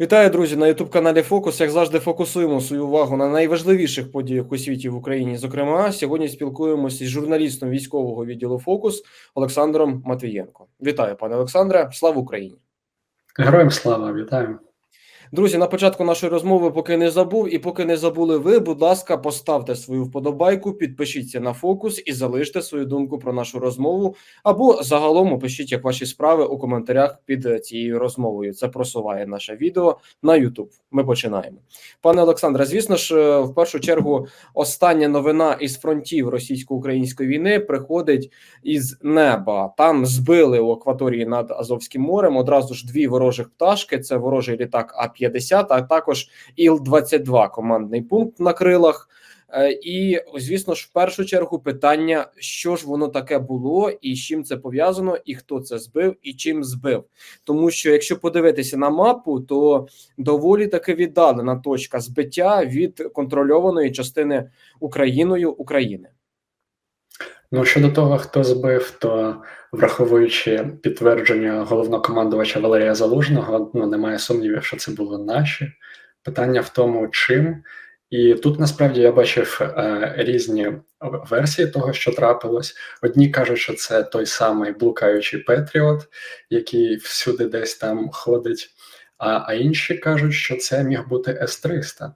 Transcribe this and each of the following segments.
Вітаю, друзі, на youtube каналі Фокус. Як завжди, фокусуємо свою увагу на найважливіших подіях у світі в Україні. Зокрема, сьогодні спілкуємося з журналістом військового відділу Фокус Олександром Матвієнко. Вітаю, пане Олександре. Слава Україні! Героям слава, вітаю. Друзі, на початку нашої розмови, поки не забув, і поки не забули ви, будь ласка, поставте свою вподобайку, підпишіться на фокус і залиште свою думку про нашу розмову. Або загалом опишіть як ваші справи у коментарях під цією розмовою. Це просуває наше відео на YouTube. Ми починаємо, пане Олександре. Звісно ж, в першу чергу, остання новина із фронтів російсько-української війни приходить із неба. Там збили у акваторії над Азовським морем одразу ж дві ворожих пташки. Це ворожий літак А 50 а також Іл-22 командний пункт на крилах. Е, і звісно ж, в першу чергу, питання, що ж воно таке було, і з чим це пов'язано, і хто це збив, і чим збив. Тому що якщо подивитися на мапу, то доволі таки віддалена точка збиття від контрольованої частини Україною України. Ну щодо того, хто збив, то враховуючи підтвердження головнокомандувача Валерія Залужного, ну немає сумнівів, що це були наші питання в тому, чим. І тут насправді я бачив е, різні версії того, що трапилось. Одні кажуть, що це той самий блукаючий Петріот, який всюди десь там ходить, а, а інші кажуть, що це міг бути С-300.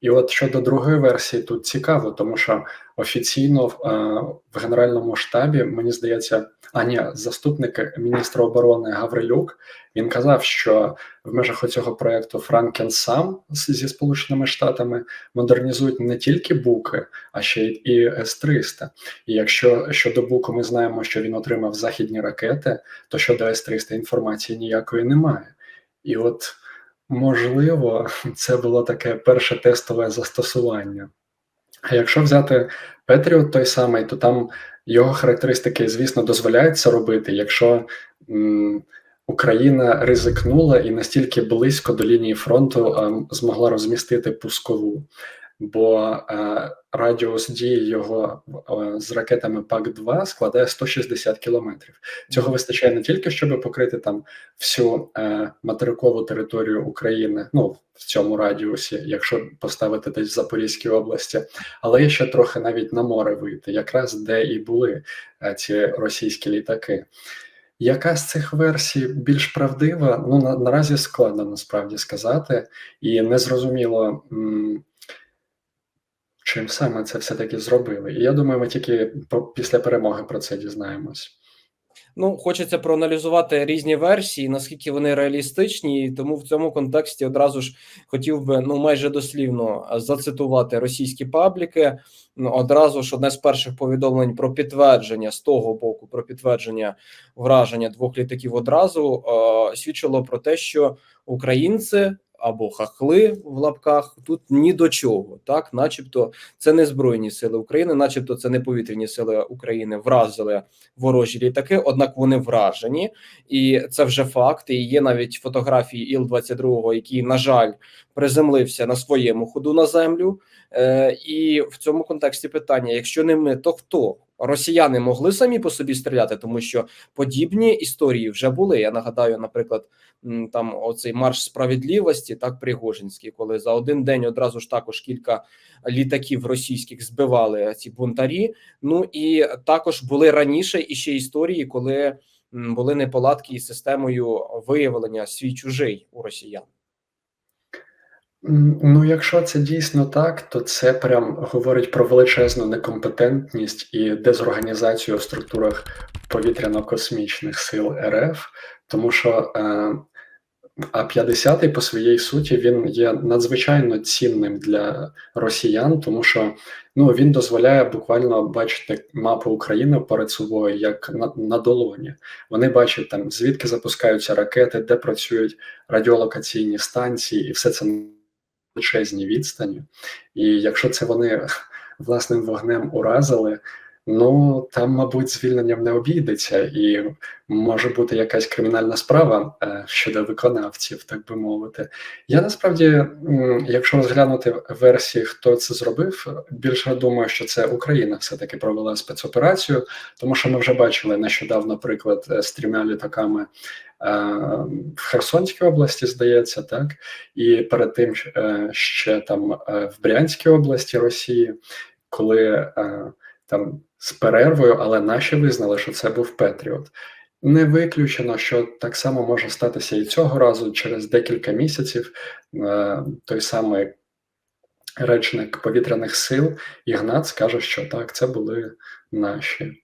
І от щодо другої версії, тут цікаво, тому що офіційно в, е, в Генеральному штабі, мені здається, а ні, заступник міністра оборони Гаврилюк він казав, що в межах цього проекту Франкенсам зі Сполученими Штатами модернізують не тільки буки, а ще і С-300. І якщо щодо буку ми знаємо, що він отримав західні ракети, то щодо С-300 інформації ніякої немає. І от можливо, це було таке перше тестове застосування. А якщо взяти Петріот той самий, то там його характеристики, звісно, дозволяються робити, якщо м, Україна ризикнула і настільки близько до лінії фронту а, змогла розмістити пускову бо е, радіус дії його е, з ракетами ПАК-2 складає 160 кілометрів. Цього вистачає не тільки щоб покрити там всю е, материкову територію України, ну в цьому радіусі, якщо поставити десь в Запорізькій області, але ще трохи навіть на море вийти, якраз де і були е, ці російські літаки. Яка з цих версій більш правдива? Ну на, наразі складно насправді сказати, і незрозуміло. Чим саме це все-таки зробили. І я думаю, ми тільки після перемоги про це дізнаємось. Ну, хочеться проаналізувати різні версії, наскільки вони реалістичні, і тому в цьому контексті одразу ж хотів би ну майже дослівно зацитувати російські пабліки. Ну, одразу ж одне з перших повідомлень про підтвердження з того боку, про підтвердження враження двох літаків одразу е, свідчило про те, що українці або хахли в лапках тут ні до чого, так, начебто, це не збройні сили України, начебто, це не повітряні сили України вразили ворожі літаки. Однак вони вражені, і це вже факт. І є навіть фотографії іл 22 який, на жаль, приземлився на своєму ходу на землю. Е, І в цьому контексті питання: якщо не ми, то хто? Росіяни могли самі по собі стріляти, тому що подібні історії вже були. Я нагадаю, наприклад, там оцей марш справедливості, так Пригожинський, коли за один день одразу ж також кілька літаків російських збивали ці бунтарі. Ну і також були раніше і ще історії, коли були неполадки із системою виявлення свій чужий у росіян. Ну, якщо це дійсно так, то це прям говорить про величезну некомпетентність і дезорганізацію в структурах повітряно-космічних сил РФ, тому що е, а 50-й по своїй суті він є надзвичайно цінним для росіян, тому що ну він дозволяє буквально бачити мапу України перед собою як на, на долоні. Вони бачать там звідки запускаються ракети, де працюють радіолокаційні станції, і все це величезні відстані, і якщо це вони власним вогнем уразили, ну там, мабуть, звільненням не обійдеться, і може бути якась кримінальна справа е, щодо виконавців, так би мовити. Я насправді, якщо розглянути версії, хто це зробив, більше думаю, що це Україна все-таки провела спецоперацію, тому що ми вже бачили нещодавно приклад е, з трьома літаками в Херсонській області, здається, так і перед тим е, ще там е, в Брянській області Росії, коли е, там з перервою, але наші визнали, що це був Петріот. Не виключено, що так само може статися і цього разу через декілька місяців. Той самий речник повітряних сил Ігнат скаже, що так, це були наші.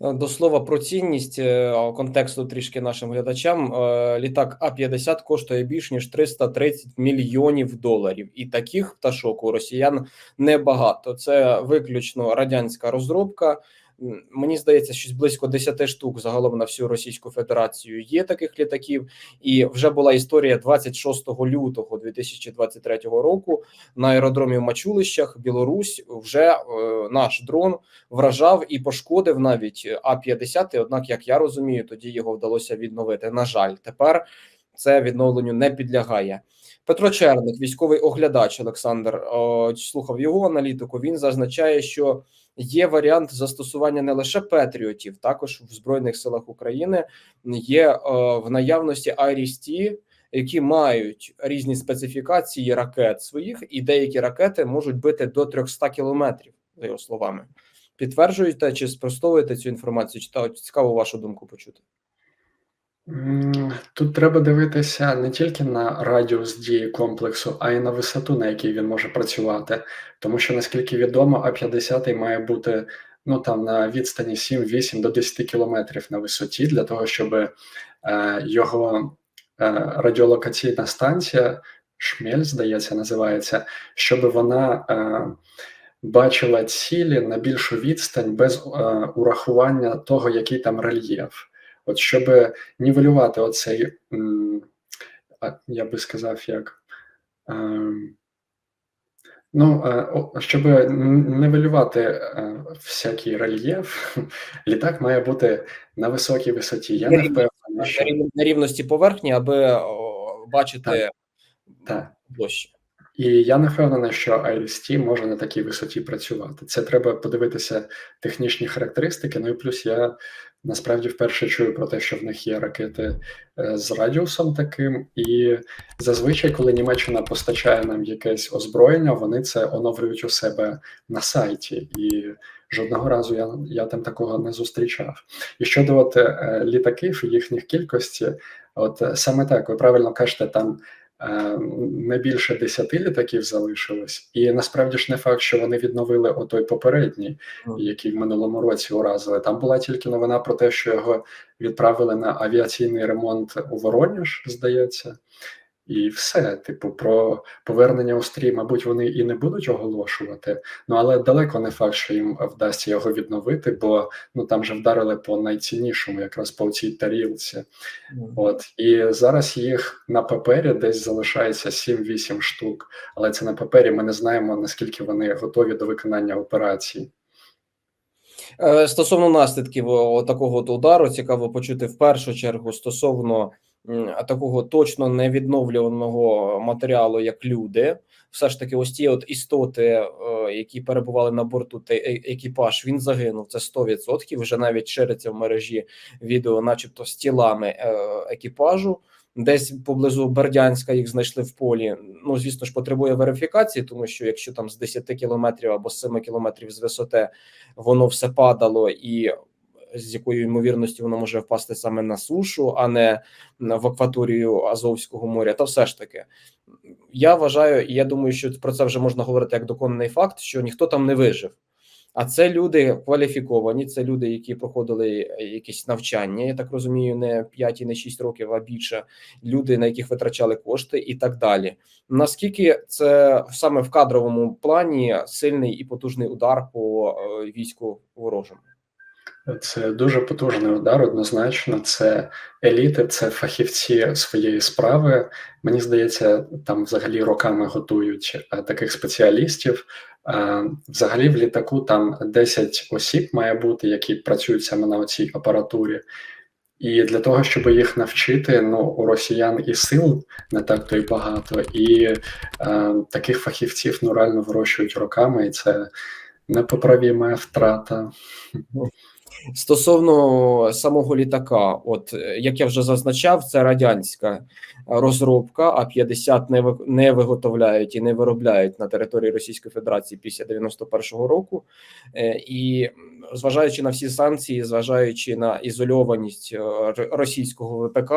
Е, до слова про цінність е, контексту трішки нашим глядачам. Е, літак А 50 коштує більш ніж 330 мільйонів доларів, і таких пташок у росіян небагато. Це виключно радянська розробка. Мені здається, щось близько 10 штук загалом на всю Російську Федерацію є таких літаків, і вже була історія 26 лютого 2023 року на аеродромі в Мачулищах. Білорусь вже е, наш дрон вражав і пошкодив навіть А 50 Однак, як я розумію, тоді його вдалося відновити. На жаль, тепер це відновленню не підлягає. Петро Черник, військовий оглядач Олександр, слухав його аналітику. Він зазначає, що є варіант застосування не лише Петріотів, також в Збройних силах України є в наявності IRIS-T, які мають різні специфікації ракет своїх, і деякі ракети можуть бити до 300 кілометрів, за його словами. Підтверджуєте чи спростовуєте цю інформацію? Чи цікаво вашу думку почути? Тут треба дивитися не тільки на радіус дії комплексу, а й на висоту, на якій він може працювати. Тому що, наскільки відомо, А-50 має бути ну там на відстані 7-8 до 10 кілометрів на висоті, для того, щоб е, його е, радіолокаційна станція, шмель, здається, називається, щоб вона е, бачила цілі на більшу відстань без е, урахування того, який там рельєф. От щоб нівелювати оцей, я би сказав, як. Ем, ну, е, щоб нивелювати е, всякий рельєф, літак має бути на високій висоті. Я не впевнений, що... на рівності поверхні, аби бачити так, так. площі. І я не впевнений, що IRIS-T може на такій висоті працювати. Це треба подивитися технічні характеристики. Ну і плюс я насправді вперше чую про те, що в них є ракети е, з радіусом таким, і зазвичай, коли Німеччина постачає нам якесь озброєння, вони це оновлюють у себе на сайті, і жодного разу я я там такого не зустрічав. І щодо от е, літаків їхніх кількості, от саме так ви правильно кажете, там Е, не більше десяти літаків залишилось, і насправді ж не факт, що вони відновили отой попередній, який в минулому році уразили. Там була тільки новина про те, що його відправили на авіаційний ремонт у Вороніж, здається. І все, типу, про повернення у стрій, мабуть, вони і не будуть оголошувати. Ну але далеко не факт, що їм вдасться його відновити, бо ну там же вдарили по найціннішому, якраз по цій тарілці. Mm. От і зараз їх на папері десь залишається 7-8 штук. Але це на папері. Ми не знаємо наскільки вони готові до виконання операції. Е, стосовно наслідків такого удару, цікаво почути в першу чергу стосовно такого точно невідновлюваного матеріалу, як люди, все ж таки, ось ті от істоти, е, які перебували на борту, та е, екіпаж він загинув. Це 100%. Вже навіть шириться в мережі відео, начебто, з тілами е, екіпажу. Десь поблизу Бердянська їх знайшли в полі. Ну звісно ж, потребує верифікації, тому що якщо там з 10 кілометрів або з 7 кілометрів з висоти воно все падало і з якою ймовірністю воно може впасти саме на сушу, а не в акваторію Азовського моря. Та все ж таки, я вважаю, і я думаю, що про це вже можна говорити як доконаний факт, що ніхто там не вижив. А це люди кваліфіковані, це люди, які проходили якісь навчання. Я так розумію, не 5 і не 6 років, а більше люди, на яких витрачали кошти, і так далі. Наскільки це саме в кадровому плані сильний і потужний удар по е, війську ворожому? Це дуже потужний удар. Однозначно, це еліти, це фахівці своєї справи. Мені здається, там взагалі роками готують е, таких спеціалістів. Е, взагалі, в літаку там 10 осіб має бути, які працюють саме на цій апаратурі. І для того, щоб їх навчити, ну у росіян і сил не так то й багато, і е, таких фахівців ну реально вирощують роками, і це непоправіма втрата. Стосовно самого літака, от е, як я вже зазначав, це радянська розробка. А 50 не не виготовляють і не виробляють на території Російської Федерації після 91-го року. Е, І зважаючи на всі санкції, зважаючи на ізольованість е, російського ВПК,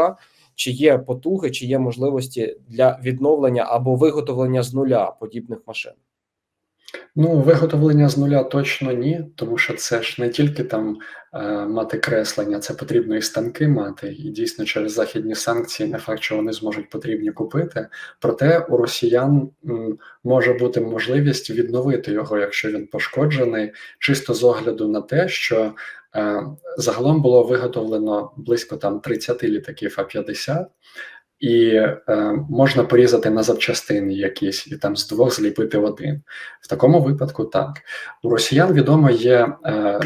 чи є потуги, чи є можливості для відновлення або виготовлення з нуля подібних машин? Ну, виготовлення з нуля точно ні, тому що це ж не тільки там е, мати креслення, це потрібно і станки мати. І дійсно через західні санкції не факт, що вони зможуть потрібні купити. Проте у росіян м, може бути можливість відновити його, якщо він пошкоджений, чисто з огляду на те, що е, загалом було виготовлено близько там 30 літаків А-50, і е, можна порізати на запчастини якісь і там з двох зліпити один. В такому випадку так. У росіян відомо є е,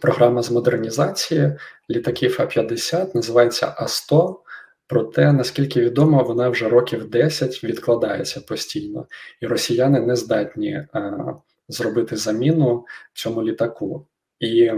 програма з модернізації літаків А-50, називається А-100. Проте, наскільки відомо, вона вже років 10 відкладається постійно, і росіяни не здатні е, зробити заміну цьому літаку. І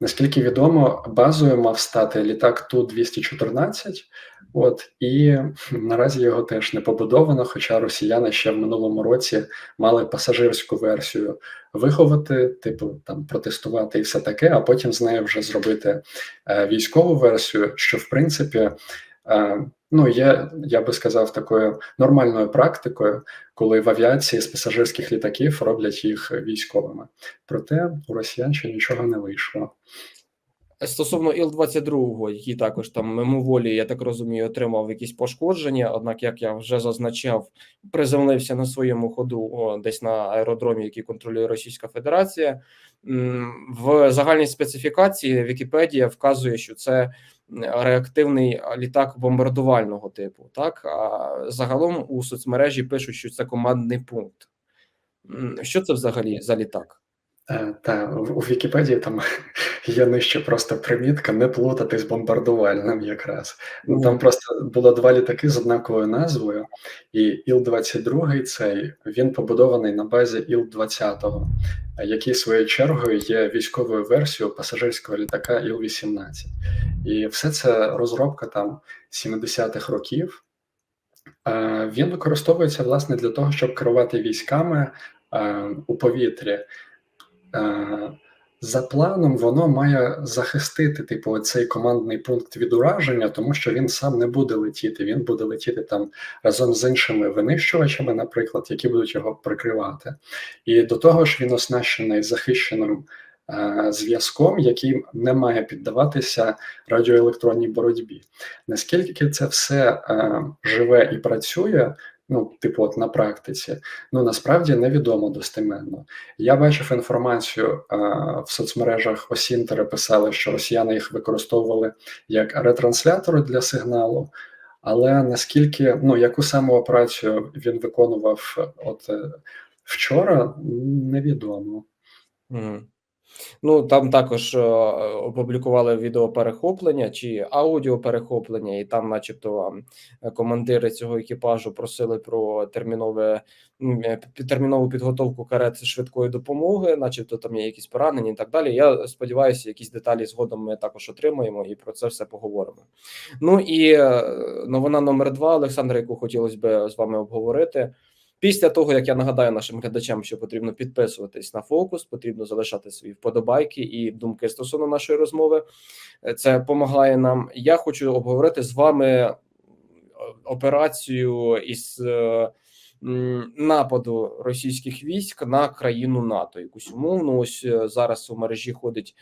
наскільки відомо, базою мав стати літак Ту-214, От і наразі його теж не побудовано. Хоча росіяни ще в минулому році мали пасажирську версію виховати, типу там протестувати і все таке, а потім з нею вже зробити е, військову версію, що в принципі. е, Ну, є, я би сказав, такою нормальною практикою, коли в авіації з пасажирських літаків роблять їх військовими. Проте у росіян ще нічого не вийшло. Стосовно Іл-22, який також там мимоволі, я так розумію, отримав якісь пошкодження. Однак, як я вже зазначав, приземлився на своєму ходу о, десь на аеродромі, який контролює Російська Федерація. В загальній специфікації Вікіпедія вказує, що це реактивний літак бомбардувального типу. Так а загалом у соцмережі пишуть, що це командний пункт. Що це взагалі за літак? Е, Та в- у Вікіпедії там є нижче просто примітка не плутати з бомбардувальним якраз. Ну там просто було два літаки з однаковою назвою, і Іл-22 цей він побудований на базі Іл-20, е, який своєю чергою є військовою версією пасажирського літака Іл-18. І все це розробка там 70-х років. Е, Він використовується власне для того, щоб керувати військами е, у повітрі. Е, За планом, воно має захистити, типу, цей командний пункт від ураження, тому що він сам не буде летіти. Він буде летіти там разом з іншими винищувачами, наприклад, які будуть його прикривати. І до того ж, він оснащений захищеним е, зв'язком, який не має піддаватися радіоелектронній боротьбі. Наскільки це все е, живе і працює, ну, типу, от на практиці, ну насправді невідомо достеменно. Я бачив інформацію а, в соцмережах Осінтери писали, що росіяни їх використовували як ретранслятори для сигналу. Але наскільки ну яку саме операцію він виконував от е, вчора, невідомо. Мгм. Ну, там також е, опублікували відеоперехоплення чи аудіоперехоплення, і там, начебто, командири цього екіпажу просили про термінове е, термінову підготовку карет швидкої допомоги, начебто там є якісь поранення і так далі. Я сподіваюся, якісь деталі згодом ми також отримаємо і про це все поговоримо. Ну і е, новина номер два, Олександр, яку хотілося б з вами обговорити. Після того, як я нагадаю нашим глядачам, що потрібно підписуватись на фокус, потрібно залишати свої вподобайки і думки стосовно нашої розмови. Е, Це допомагає нам. Я хочу обговорити з вами е, операцію із е, нападу російських військ на країну НАТО. Якусь умовну. Ось е, зараз у мережі ходить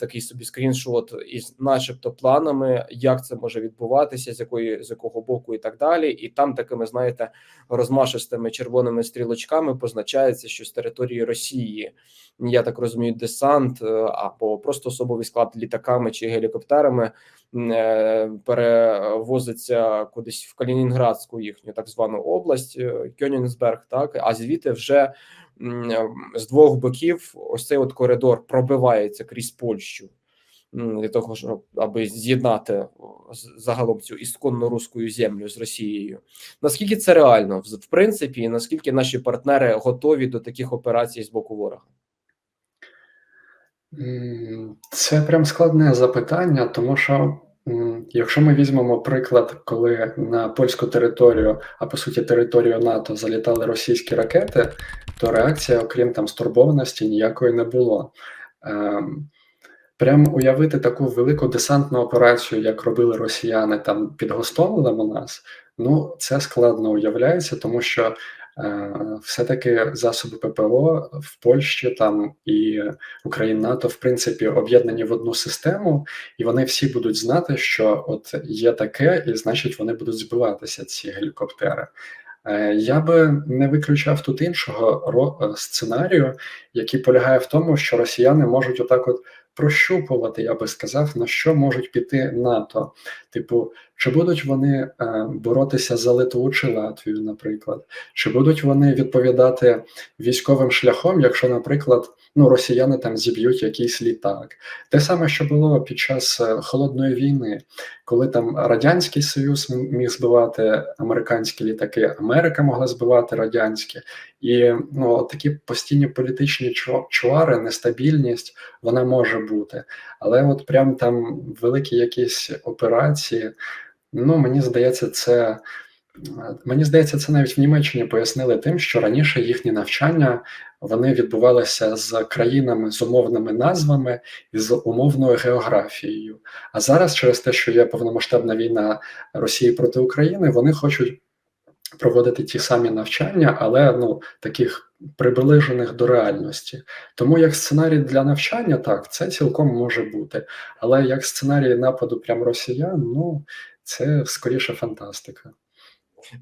такий собі скріншот із, начебто, планами, як це може відбуватися, з якої з якого боку, і так далі. І там такими, знаєте, розмашистими червоними стрілочками позначається, що з території Росії, я так розумію, десант е, або просто особовий склад літаками чи гелікоптерами е, перевозиться кудись в Калінінградську їхню так звану область е, так а звідти вже е, з двох боків ось цей от коридор пробивається крізь Польщу. Для того, щоб аби з'єднати загалом цю ісконно руську землю з Росією. Наскільки це реально в принципі, і наскільки наші партнери готові до таких операцій з боку ворога? Це прям складне запитання, тому що якщо ми візьмемо приклад, коли на польську територію, а по суті територію НАТО залітали російські ракети, то реакція, окрім там стурбованості, ніякої не було. Ем, Прям уявити таку велику десантну операцію, як робили росіяни там під Гостомелем у нас, ну це складно уявляється, тому що все-таки засоби ППО в Польщі там і Україна НАТО, в принципі, об'єднані в одну систему, і вони всі будуть знати, що от є таке, і значить вони будуть збиватися, ці гелікоптери. Е, Я би не виключав тут іншого е, сценарію, який полягає в тому, що росіяни можуть отак от прощупувати, я би сказав, на що можуть піти НАТО. Типу, чи будуть вони е, боротися за Литву чи Латвію, наприклад, чи будуть вони відповідати військовим шляхом, якщо, наприклад, ну, росіяни там зіб'ють якийсь літак. Те саме, що було під час е, холодної війни, коли там Радянський Союз міг збивати американські літаки, Америка могла збивати радянські, і ну, такі постійні політичні чвари, нестабільність, вона може бути. Але от прям там великі якісь операції, ну мені здається, це. Мені здається, це навіть в Німеччині пояснили тим, що раніше їхні навчання вони відбувалися з країнами з умовними назвами і з умовною географією. А зараз, через те, що є повномасштабна війна Росії проти України, вони хочуть проводити ті самі навчання, але ну таких приближених до реальності. Тому як сценарій для навчання, так це цілком може бути. Але як сценарій нападу прям росіян, ну це скоріше фантастика.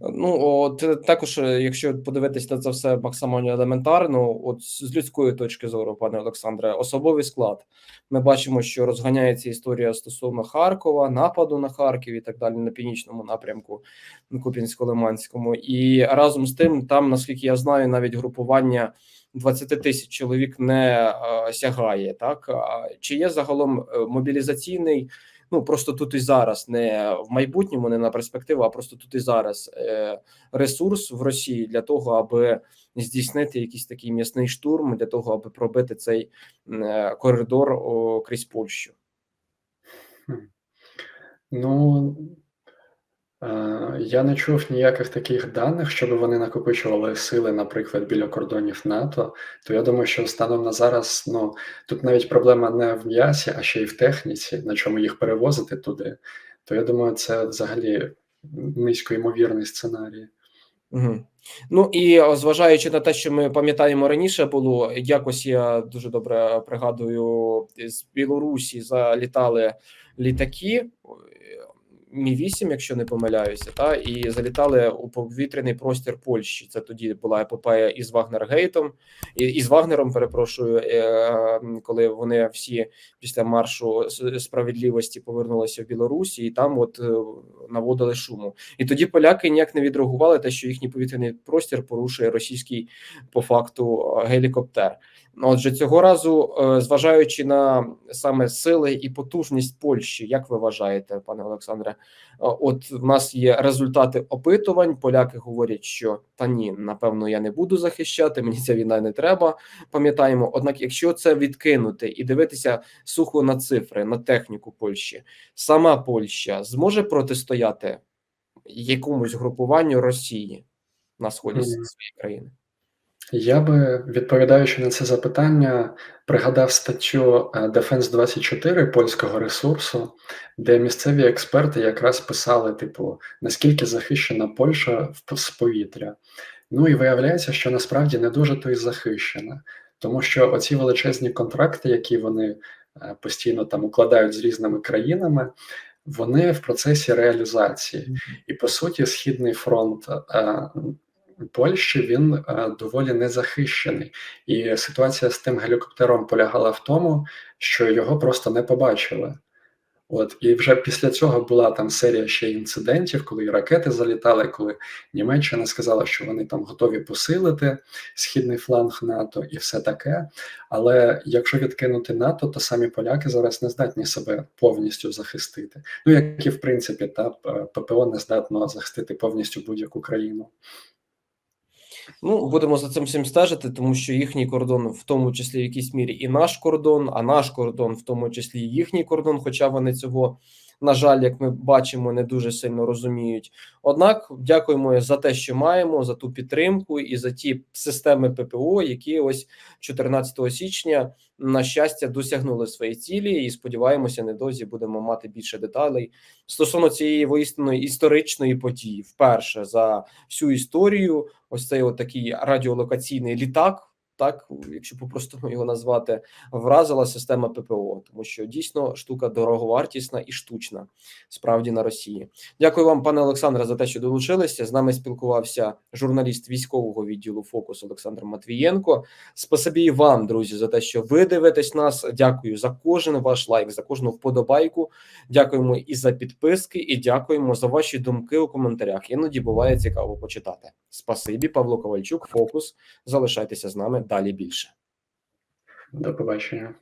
Ну, от е, також, е, якщо подивитись на це все максимально елементарно, от з людської точки зору, пане Олександре, особовий склад. Ми бачимо, що розганяється історія стосовно Харкова, нападу на Харків і так далі на північному напрямку, на Куп'янсько-Лиманському. І разом з тим, там, наскільки я знаю, навіть групування 20 тисяч чоловік не е, сягає. Так чи є загалом мобілізаційний? Ну просто тут і зараз, не в майбутньому, не на перспективу, а просто тут і зараз е, ресурс в Росії для того, аби здійснити якийсь такий м'ясний штурм, для того, аби пробити цей е, коридор крізь Польщу. Ну я не чув ніяких таких даних, щоб вони накопичували сили, наприклад, біля кордонів НАТО. То я думаю, що станом на зараз, ну тут навіть проблема не в м'ясі, а ще й в техніці, на чому їх перевозити туди. То я думаю, це взагалі низькоймовірний сценарій. Угу. Ну і зважаючи на те, що ми пам'ятаємо раніше було якось я дуже добре пригадую з Білорусі залітали літаки. Мі 8 якщо не помиляюся, та і залітали у повітряний простір Польщі. Це тоді була епопея із Вагнергейтом, і із Вагнером. Перепрошую, е, коли вони всі після маршу справедливості повернулися в Білорусі, і там от е, наводили шуму. І тоді поляки ніяк не відреагували те, що їхній повітряний простір порушує російський по факту гелікоптер. Отже, цього разу, е, зважаючи на саме сили і потужність Польщі, як ви вважаєте, пане Олександре? е, От в нас є результати опитувань. Поляки говорять, що та ні, напевно, я не буду захищати. Мені ця війна не треба. Пам'ятаємо, однак, якщо це відкинути і дивитися сухо на цифри, на техніку Польщі, сама Польща зможе протистояти якомусь групуванню Росії на сході Мгм. своєї країни. Я би, відповідаючи на це запитання, пригадав статтю е, Defense 24 польського ресурсу, де місцеві експерти якраз писали, типу, наскільки захищена Польща з повітря. Ну і виявляється, що насправді не дуже то й захищена, тому що оці величезні контракти, які вони е, постійно там укладають з різними країнами, вони в процесі реалізації. І по суті, східний фронт е, Польщі він е, доволі незахищений. І ситуація з тим гелікоптером полягала в тому, що його просто не побачили. От і вже після цього була там серія ще інцидентів, коли ракети залітали, коли Німеччина сказала, що вони там готові посилити східний фланг НАТО і все таке. Але якщо відкинути НАТО, то самі поляки зараз не здатні себе повністю захистити. Ну як і в принципі, та ППО не здатно захистити повністю будь-яку країну. Ну, будемо за цим всім стежити, тому що їхній кордон, в тому числі в якійсь мірі, і наш кордон, а наш кордон, в тому числі, і їхній кордон, хоча вони цього, на жаль, як ми бачимо, не дуже сильно розуміють. Однак, дякуємо за те, що маємо, за ту підтримку і за ті системи ППО, які ось 14 січня, на щастя, досягнули свої цілі, і сподіваємося, недовзі будемо мати більше деталей стосовно цієї воістину історичної події. Вперше за всю історію ось цей от такий радіолокаційний літак, так якщо по-простому його назвати, вразила система ППО, тому що дійсно штука дороговартісна і штучна, справді на Росії. Дякую вам, пане Олександре, за те, що долучилися. З нами спілкувався журналіст військового відділу Фокус Олександр Матвієнко. Спасибі вам, друзі, за те, що ви дивитесь нас. Дякую за кожен ваш лайк, за кожну вподобайку. Дякуємо і за підписки, і дякуємо за ваші думки у коментарях. Іноді буває цікаво почитати. Спасибі, Павло Ковальчук, фокус. Залишайтеся з нами далі більше. До побачення.